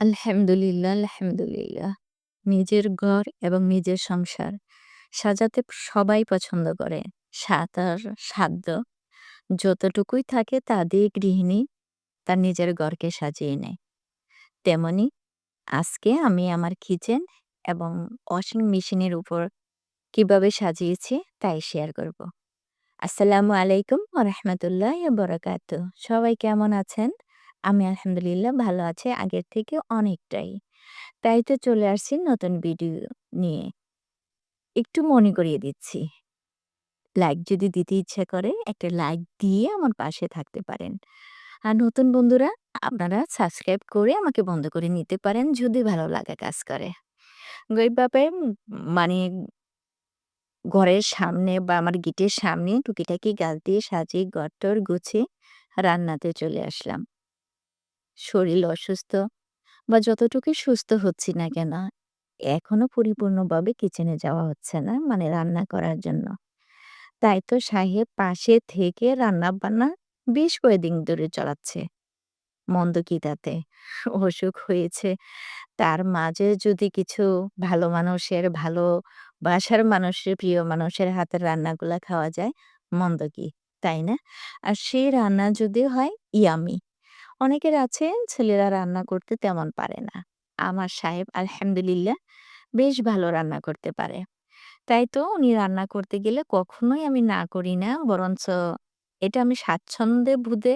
আলহামদুলিল্লাহ, আলহামদুলিল্লাহ। নিজের ঘর এবং নিজের সংসার সাজাতে সবাই পছন্দ করে। আর সাধ্য যতটুকুই থাকে তা দিয়ে গৃহিণী তার নিজের ঘরকে সাজিয়ে নেয়। তেমনি আজকে আমি আমার কিচেন এবং ওয়াশিং মেশিনের উপর কীভাবে সাজিয়েছি তাই শেয়ার করব। আসসালামু আলাইকুম রাহমাতুল্লাহি ওয়া বারাকাতুহু। সবাই কেমন আছেন? আমি আলহামদুলিল্লাহ ভালো আছি আগের থেকে অনেকটাই। তাই তো চলে আসছি নতুন ভিডিও নিয়ে। একটু মনে করিয়ে দিচ্ছি। লাইক যদি দিতে ইচ্ছা করে, একটা লাইক দিয়ে আমার পাশে থাকতে পারেন। আর নতুন বন্ধুরা, আপনারা সাবস্ক্রাইব করে আমাকে বন্ধ করে নিতে পারেন যদি ভালো লাগা কাজ করে। এইভাবে মানে ঘরের সামনে বা আমার গেটের সামনে টুকিটাকি গাছ দিয়ে সাজিয়ে ঘর-টর গুছিয়ে রান্নাতে চলে আসলাম। শরীর অসুস্থ বা যতটুকু সুস্থ হচ্ছি না কেন, এখনও পরিপূর্ণভাবে কিচেনে যাওয়া হচ্ছে না মানে রান্না করার জন্য। তাই তো সাহেব পাশে থেকে রান্না-বান্না বেশ কয়েকদিন ধরে চালাচ্ছে। মন্দ কি তাতে? অসুখ হয়েছে। তার মাঝে যদি কিছু ভালো মানুষের, ভালোবাসার মানুষের, প্রিয় মানুষের হাতের রান্নাগুলা খাওয়া যায়, মন্দ কি? তাই না? আর সেই রান্না যদি হয় ইয়াম্মি। অনেকের আছে ছেলেরা রান্না করতে তেমন পারে না। আমার সাহেব আলহামদুলিল্লাহ বেশ ভালো রান্না করতে পারে। তাই তো উনি রান্না করতে গেলে কখনোই আমি না করি না। বরঞ্চ এটা আমি স্বাচ্ছন্দ্যে বোধে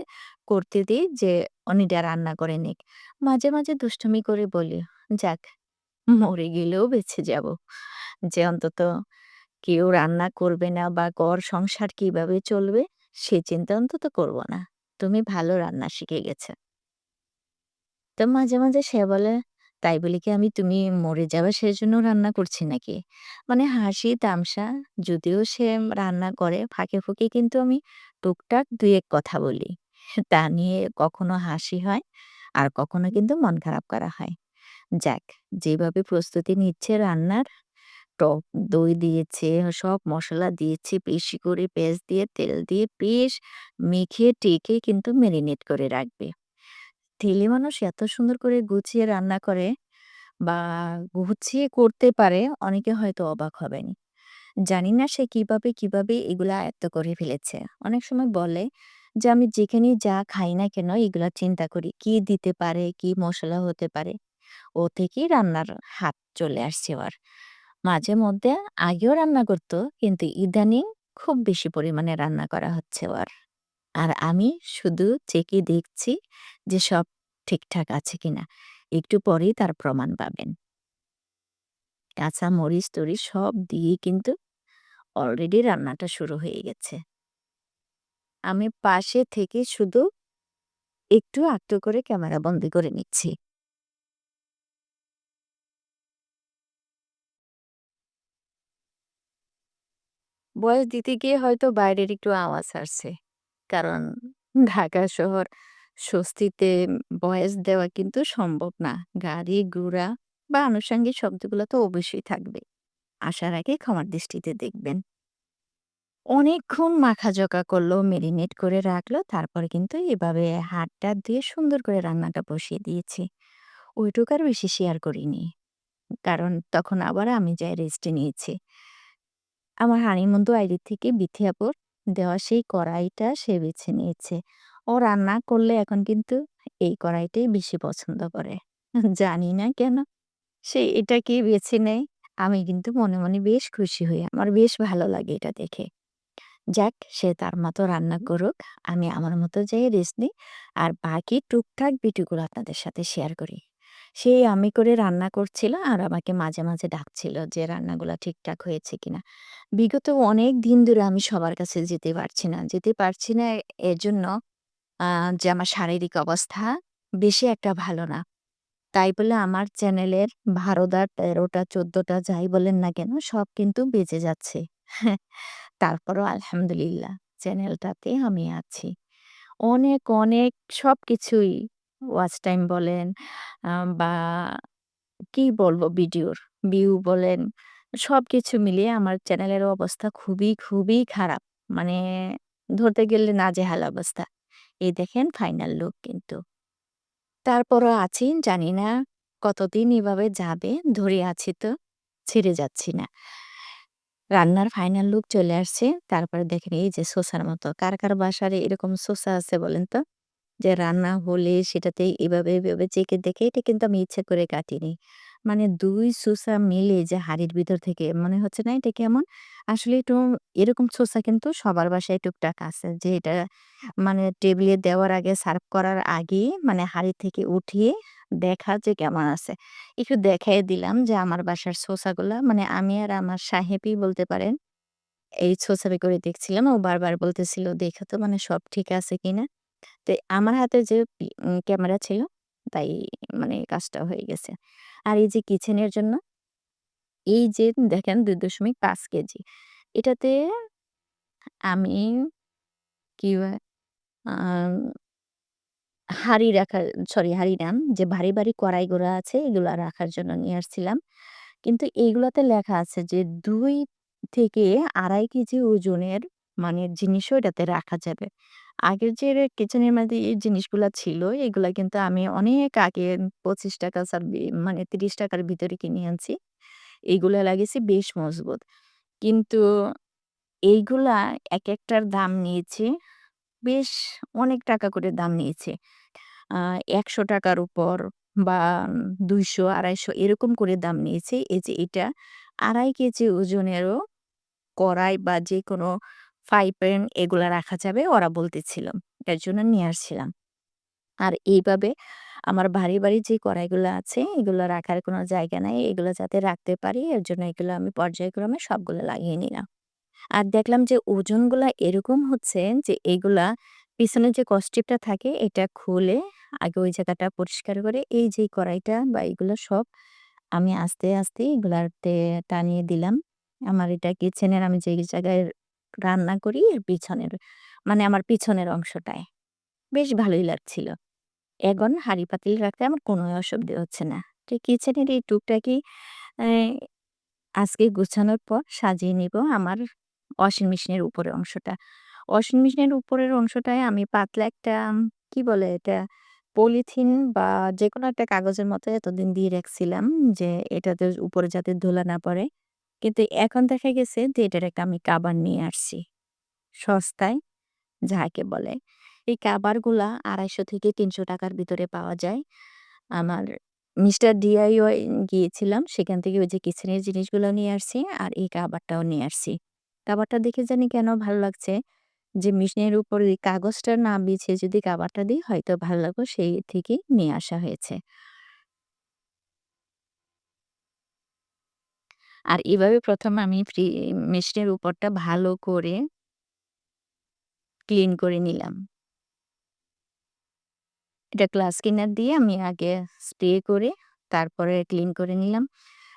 করতে দিই যে উনিটা রান্না করে নিক। মাঝে, মাঝে দুষ্টুমি করে বলি, "যাক মরে গেলেও বেঁচে যাব। যে অন্তত কেউ রান্না করবে না বা ঘর সংসার কীভাবে চলবে সে চিন্তা অন্তত করব না। তুমি ভালো রান্না শিখে গেছে। তো মাঝে, মাঝে সে বলে, "তাই বলে কি আমি তুমি মরে যাবা সেজন্য রান্না করছি নাকি?" মানে হাসি তামসা যদিও সে রান্না করে ফাঁকে, ফুঁকে কিন্তু আমি টুকটাক ২-১ কথা বলি। তা নিয়ে কখনো হাসি হয় আর কখনো কিন্তু মন খারাপ করা হয়। যাক যেভাবে প্রস্তুতি নিচ্ছে রান্নার, টক দই দিয়েছে, সব মশলা দিয়েছে বেশি করে পেঁয়াজ দিয়ে, তেল দিয়ে বেশ মেখে টেকে কিন্তু মেরিনেট করে রাখবে। ছেলে মানুষ এত সুন্দর করে গুছিয়ে রান্না করে বা গুছিয়ে করতে পারে অনেকে হয়তো অবাক হবেন। জানি না সে কীভাবে, কীভাবে এগুলা আয়ত্ত করে ফেলেছে। অনেক সময় বলে যে আমি যেখানেই যা খাই না কেন এগুলো চিন্তা করি। কি দিতে পারে, কি মশলা হতে পারে। ও থেকেই রান্নার হাত চলে আসছে ওর। মাঝে মধ্যে আগেও রান্না করত, কিন্তু ইদানিং খুব বেশি পরিমাণে রান্না করা হচ্ছে ওর। আর আমি শুধু চেকে দেখছি যে সব ঠিকঠাক আছে কিনা। একটু পরেই তার প্রমাণ পাবেন। কাঁচা মরিচ-টরিচ সব দিয়ে কিন্তু অলরেডি রান্নাটা শুরু হয়ে গেছে। আমি পাশে থেকে শুধু একটু আঁকটু করে ক্যামেরা বন্দি করে নিচ্ছি। বয়স দিতে গিয়ে হয়তো বাইরের একটু আওয়াজ আসছে। কারণ ঢাকা শহর স্বস্তিতে ভয়েস দেওয়া কিন্তু সম্ভব না। গাড়ি, ঘোড়া বা আনুষঙ্গিক শব্দগুলো তো অবশ্যই থাকবে। আসার আগে ক্ষমার দৃষ্টিতে দেখবেন। অনেকক্ষণ মাখাজোকা করল, মেরিনেট করে রাখল। তারপরে কিন্তু এভাবে হাত-টাত ধুয়ে সুন্দর করে রান্নাটা বসিয়ে দিয়েছি। ওইটুকু আর বেশি শেয়ার করিনি। কারণ তখন আবার আমি যাই রেস্টে নিয়েছি। আমার হানিমুন আইডি থেকে বিথি আপুর দেওয়া সেই কড়াইটা সে বেছে নিয়েছে। ও রান্না করলে এখন কিন্তু এই কড়াইটাই বেশি পছন্দ করে। জানি না কেন? সে এটাকেই বেছে নেয়। আমি কিন্তু মনে, মনে বেশ খুশি হই। আমার বেশ ভালো লাগে এটা দেখে। যাক সে তার মতো রান্না করুক। আমি আমার মতো যাই রেস্ট নিই। আর বাকি টুকটাক ভিডিওগুলো আপনাদের সাথে শেয়ার করি। সে আমি করে রান্না করছিল আর আমাকে মাঝে, মাঝে ডাকছিল যে রান্নাগুলা ঠিকঠাক হয়েছে কিনা। বিগত অনেক দিন ধরে আমি সবার কাছে যেতে পারছি না। যেতে পারছি না এজন্য আ যে আমার শারীরিক অবস্থা বেশি একটা ভালো না। তাই বলে আমার চ্যানেলের ১২ টা, ১৩ টা, ১৪ টা যাই বলেন না কেন সব কিন্তু বেঁচে যাচ্ছে। তারপরও আলহামদুলিল্লাহ চ্যানেলটাতে আমি আছি। অনেক, অনেক সবকিছুই ওয়াচ টাইম বলেন বা কি বলব ভিডিওর ভিউ বলেন সবকিছু মিলিয়ে আমার চ্যানেলের অবস্থা খুবই, খুবই খারাপ। মানে ধরতে গেলে নাজেহাল অবস্থা। এই দেখেন ফাইনাল লুক কিন্তু। তারপরও আছি জানি না কতদিন এভাবে যাবে ধরে আছি তো, ছেড়ে যাচ্ছি না। রান্নার ফাইনাল লুক চলে আসছে। তারপরে দেখেন এই যে সোসার মতো। কার, কার বাসারে এরকম সোসা আছে বলেন তো? যে রান্না হলে সেটাতে এভাবে, এভাবে চেখে দেখে এটা কিন্তু আমি ইচ্ছা করে কাটিনি। মানে ২ সোসা মিলে যে হাঁড়ির ভিতর থেকে মনে হচ্ছে না এটা কেমন? আসলে একটু এরকম সোসা কিন্তু সবার বাসায় টুকটাক আছে। যে এটা মানে টেবিলে দেওয়ার আগে সার্ভ করার আগেই মানে হাঁড়ি থেকে উঠিয়ে দেখা যে কেমন আছে। একটু দেখাই দিলাম যে আমার বাসার সোসাগুলা মানে আমি আর আমার সাহেবই বলতে পারেন। এই ছোছাবে করে দেখছিলাম। ও বারবার বলতেছিল, "দেখো তো মানে সব ঠিক আছে কিনা?" তো আমার হাতে যে ক্যামেরা ছিল তাই মানে কাজটা হয়ে গেছে। আর এই যে কিচেনের জন্য এই যে দেখেন ২.৫ কেজি। এটাতে আমি কি হাঁড়ি রাখার সরি হাঁড়ি না, যে ভারী, ভারী কড়াইগুলা আছে এগুলা রাখার জন্য নিয়ে আসছিলাম। কিন্তু এইগুলাতে লেখা আছে যে ২ থেকে ২.৫ কেজি ওজনের মানে জিনিসও এটাতে রাখা যাবে। আগের যে কিচেনের মধ্যে এই জিনিসগুলা ছিল, এগুলা কিন্তু আমি অনেক আগে ৳২৫ ছাব্বি মানে তিরিশ টাকার ভিতরে কিনে আনছি। এইগুলা লাগিয়েছি বেশ মজবুত। কিন্তু এইগুলা এক একটার দাম নিয়েছে, বেশ অনেক টাকা করে দাম নিয়েছে। আ ৳১০০ র উপর বা দুইশো, আড়াইশো এরকম করে দাম নিয়েছে। এই যে এটা ২.৫ কেজি ওজনেরও কড়াই বা যেকোনো ফ্রাই প্যান এগুলা রাখা যাবে ওরা বলতেছিল। এর জন্য নিয়ে আসছিলাম। আর এইভাবে আমার বাড়ি, ভারী যে কড়াইগুলো আছে এগুলা রাখার কোনো জায়গা নাই। এগুলো যাতে রাখতে পারি এর জন্য এগুলো আমি পর্যায়ক্রমে সবগুলো লাগিয়ে নিলাম। আর দেখলাম যে ওজনগুলা এরকম হচ্ছে যে এগুলা পিছনে যে কষ্টিপটা থাকে এটা খুলে আগে ওই জায়গাটা পরিষ্কার করে এই যে কড়াইটা বা এগুলো সব আমি আস্তে, আস্তে এগুলাতে টানিয়ে দিলাম। আমার এটা কিচেনের আমি যে জায়গায় রান্না করি এর পিছনের মানে আমার পিছনের অংশটায়। বেশ ভালোই লাগছিল। এখন হাঁড়ি পাতিল রাখতে আমার কোনো অসুবিধে হচ্ছে না। তো কিচেনের এই টুকটাকি আজকে গুছানোর পর সাজিয়ে নিব আমার ওয়াশিং মেশিনের উপরের অংশটা। ওয়াশিং মেশিনের উপরের অংশটায় আমি পাতলা একটা, কি বলে এটা, পলিথিন বা যে কোনো একটা কাগজের মতো এতদিন দিয়ে রাখছিলাম যে এটাতে উপরে যাতে ধুলা না পড়ে। কিন্তু এখন দেখা গেছে যে, এটার একটা আমি কাবার নিয়ে আসছি। সস্তায়, যাকে বলে। এই কাবারগুলা আড়াইশো থেকে তিনশো টাকার ভিতরে পাওয়া যায়। আমার মিস্টার ডিআইওয়াই গিয়েছিলাম। সেখান থেকে ওই যে কিচেনের জিনিসগুলো নিয়ে আসছি আর এই কাভারটাও নিয়ে আসছি। কাবারটা দেখে জানি কেন ভালো লাগছে যে, মেশিনের উপর কাগজটা না বিছিয়ে যদি কাভারটা দিই হয়তো ভালো লাগবে, সেই থেকেই নিয়ে আসা হয়েছে। আর এভাবে ১ম আমি ফ্রি, মেশিনের উপরটা ভালো করে ক্লিন করে নিলাম। এটা গ্লাস কিনার দিয়ে আমি আগে স্প্রে করে তারপরে ক্লিন করে নিলাম।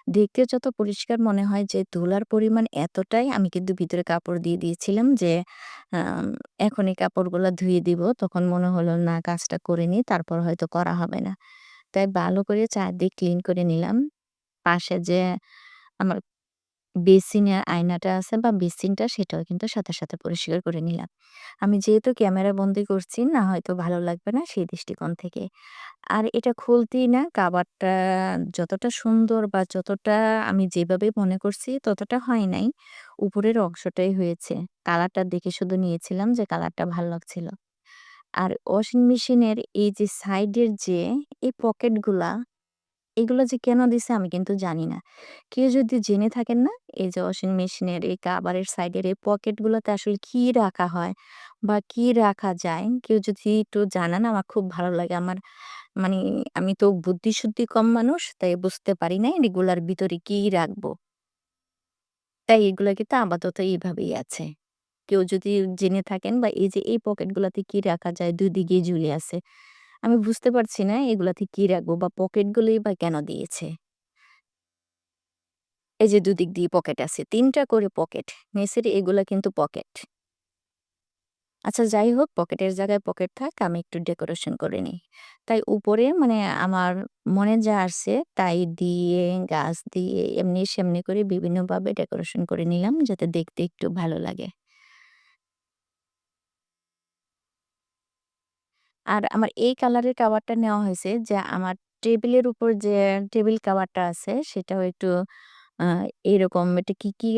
দেখতে যত পরিষ্কার মনে হয় যে ধুলার পরিমাণ এতটাই, আমি কিন্তু ভিতরে কাপড় দিয়ে দিয়েছিলাম যে এখন এই কাপড়গুলা ধুয়ে দিব। তখন মনে হলো না কাজটা করে নিই, তারপর হয়তো করা হবে না। তাই ভালো করে চারদিক ক্লিন করে নিলাম। পাশে যে আমার বেসিনের আয়নাটা আছে বা বেসিনটা সেটাও কিন্তু সাথে, সাথে পরিষ্কার করে নিলাম। আমি যেহেতু ক্যামেরা বন্দি করছি না হয়তো ভালো লাগবে না সেই দৃষ্টিকোণ থেকে। আর এটা খুলতেই না কাভারটা যতটা সুন্দর বা যতটা আমি যেভাবে মনে করছি ততটা হয় নাই। উপরের অংশটাই হয়েছে। কালারটা দেখে শুধু নিয়েছিলাম যে কালারটা ভালো লাগছিল। আর ওয়াশিং মেশিনের এই যে সাইডের যে এই পকেটগুলা এগুলো যে কেন দিছে আমি কিন্তু জানি না। কেউ যদি জেনে থাকেন না, এই যে ওয়াশিং মেশিনের এই কাভারের সাইডের এই পকেটগুলোতে আসলে কি রাখা হয় বা কি রাখা যায়, কেউ যদি একটু জানান আমার খুব ভালো লাগে। আমার মানে আমি তো বুদ্ধি-শুদ্ধি কম মানুষ, তাই বুঝতে পারি নাই এগুলার ভিতরে কি রাখব। তাই এগুলো কিন্তু আপাতত এইভাবেই আছে। কেউ যদি জেনে থাকেন বা এই যে এই পকেটগুলাতে কি রাখা যায় ২ দিকেই ঝুলে আছে। আমি বুঝতে পারছি না এগুলাতে কি রাখব বা পকেটগুলোই বা কেন দিয়েছে। এই যে দুদিক দিয়ে পকেট আছে। তিনটা করে পকেট। নিচের এগুলা কিন্তু পকেট। আচ্ছা যাই হোক পকেটের জায়গায় পকেট থাক, আমি একটু ডেকোরেশন করে নিই। তাই উপরে মানে আমার মনে যা আসছে তাই দিয়ে, গাছ দিয়ে এমনি সেমনি করে বিভিন্নভাবে ডেকোরেশন করে নিলাম যাতে দেখতে একটু ভালো লাগে। আর আমার এই কালারের কাভারটা নেওয়া হয়েছে যে আমার টেবিলের উপর যে টেবিল কাভারটা আছে সেটাও একটু এরকম এটা কি, কি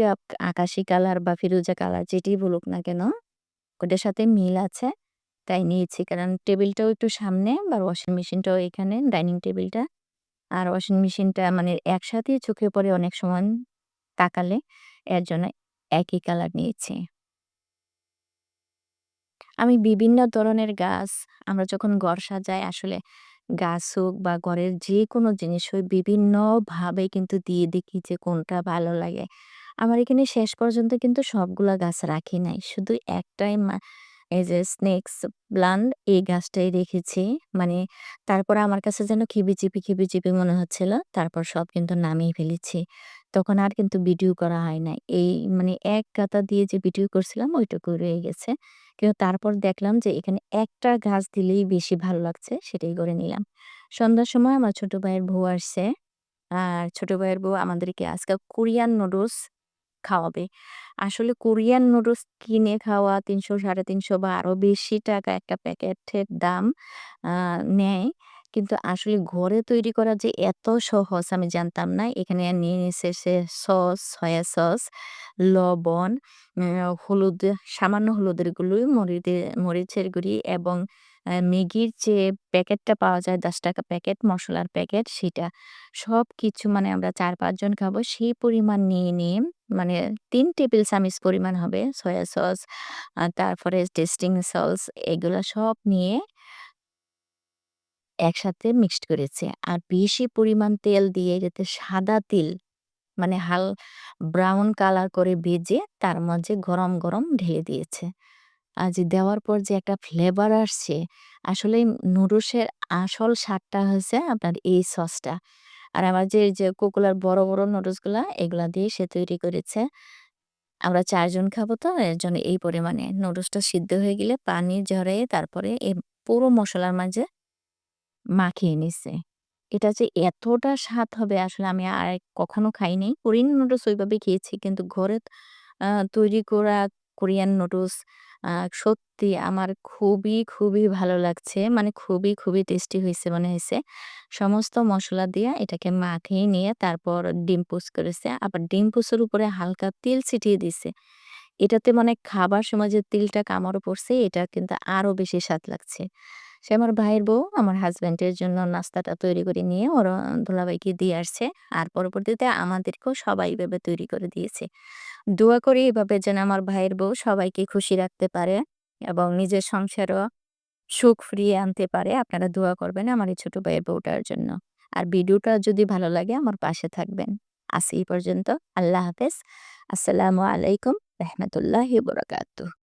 আকাশি কালার বা ফিরোজা কালার যেটিই বলুক না কেন, ওটার সাথে মিল আছে। তাই নিয়েছি। কারণ টেবিলটাও একটু সামনে বা ওয়াশিং মেশিনটাও এখানে ডাইনিং টেবিলটা। আর ওয়াশিং মেশিনটা মানে একসাথেই চোখে পড়ে অনেক সময় তাকালে। এর জন্য একই কালার নিয়েছি। আমি বিভিন্ন ধরনের গাছ আমরা যখন ঘর সাজাই আসলে গাছ হোক বা ঘরের যেকোনো জিনিস হোক বিভিন্নভাবে কিন্তু দিয়ে দেখি যে কোনটা ভালো লাগে। আমার এখানে শেষ পর্যন্ত কিন্তু সবগুলা গাছ রাখি নাই। শুধু একটাই মা এই যে স্নেকস প্লান্ট এই গাছটাই রেখেছি। মানে তারপর আমার কাছে যেন খিবিচিবি, খিবিচিবি মনে হচ্ছিল। তারপর সব কিন্তু নামিয়ে ফেলেছি। তখন আর কিন্তু ভিডিও করা হয় নাই। এই মানে এক গাদা দিয়ে যে ভিডিও করছিলাম ওইটুকু রয়ে গেছে। কিন্তু তারপর দেখলাম যে এখানে একটা গাছ দিলেই বেশি ভালো লাগছে, সেটাই করে নিলাম। সন্ধ্যার সময় আমার ছোট ভাইয়ের বউ আসছে। আর ছোট ভাইয়ের বউ আমাদেরকে আজকে কোরিয়ান নুডলস খাওয়াবে। আসলে কোরিয়ান নুডলস কিনে খাওয়া ৩০০, ৩৫০ বা আরও বেশি টাকা একটা প্যাকেটের দাম নেয়। কিন্তু আসলে ঘরে তৈরি করা যে এত সহজ আমি জানতাম না। এখানে নিয়ে নিছে সে সস, সয়া সস, লবণ, হলুদ, সামান্য হলুদের গুঁড়ো, মরিদে মরিচের গুঁড়ি এবং ম্যাগির যে প্যাকেটটা পাওয়া যায় ৳১০ প্যাকেট, মশলার প্যাকেট সেটা। সব কিছু মানে আমরা চার পাঁচজন খাব সেই পরিমাণ নিয়ে, নিয়ে মানে তিন টেবিল চামিচ পরিমাণ হবে সয়া সস, তারপরে টেস্টিং সস এগুলো সব নিয়ে একসাথে মিক্সড করেছে। আর বেশি পরিমাণ তেল দিয়ে যাতে সাদা তিল মানে হাল ব্রাউন কালার করে ভেজে তার মাঝে গরম, গরম ঢেলে দিয়েছে। আর যে দেওয়ার পর যে একটা ফ্লেভার আসছে, আসলেই নুডলসের আসল স্বাদটা হইছে আপনার এই সসটা। আর আমার যে, যে কোকোলার বড়, বড় নুডলসগুলা এগুলা দিয়ে সে তৈরি করেছে। আমরা ৪ জন খাব তো এর জন্য এই পরিমাণে। নুডলসটা সিদ্ধ হয়ে গেলে পানি ঝরাইয়ে তারপরে এ পুরো মশলার মাঝে মাখিয়ে নিছে। এটা যে এতটা স্বাদ হবে আসলে আমি আর কখনো খাই নাই। কোরিয়ান নুডলস ওইভাবে খেয়েছি। কিন্তু ঘরে তৈরি করা কোরিয়ান নুডলস সত্যি আমার খুবই, খুবই ভালো লাগছে। মানে খুবই, খুবই টেস্টি হইছে মনে হইছে। সমস্ত মসলা দিয়া এটাকে মাখিয়ে নিয়ে তারপর ডিম পোচ করেছে। আবার ডিম পোচের উপরে হালকা তেল ছিটিয়ে দিছে। এটাতে মানে খাবার সময় যে তেলটা কামড় পড়ছে এটা কিন্তু আরও বেশি স্বাদ লাগছে। সে আমার ভাইয়ের বউ, আমার হাসব্যান্ডের জন্য নাস্তাটা তৈরি করে নিয়ে ওর দুলাভাইকে দিয়ে আসছে। আর পরবর্তীতে আমাদেরকেও সবাই এভাবে তৈরি করে দিয়েছে। দোয়া করি এভাবে যেন আমার ভাইয়ের বউ সবাইকে খুশি রাখতে পারে এবং নিজের সংসারও সুখ ফিরিয়ে আনতে পারে। আপনারা দোয়া করবেন আমার এই ছোট ভাইয়ের বউটার জন্য। আর ভিডিওটা যদি ভালো লাগে আমার পাশে থাকবেন। এই পর্যন্ত। আল্লাহ হাফেজ। আসসালামু আলাইকুম রাহমাতুল্লাহি ওয়া বারাকাতুহু।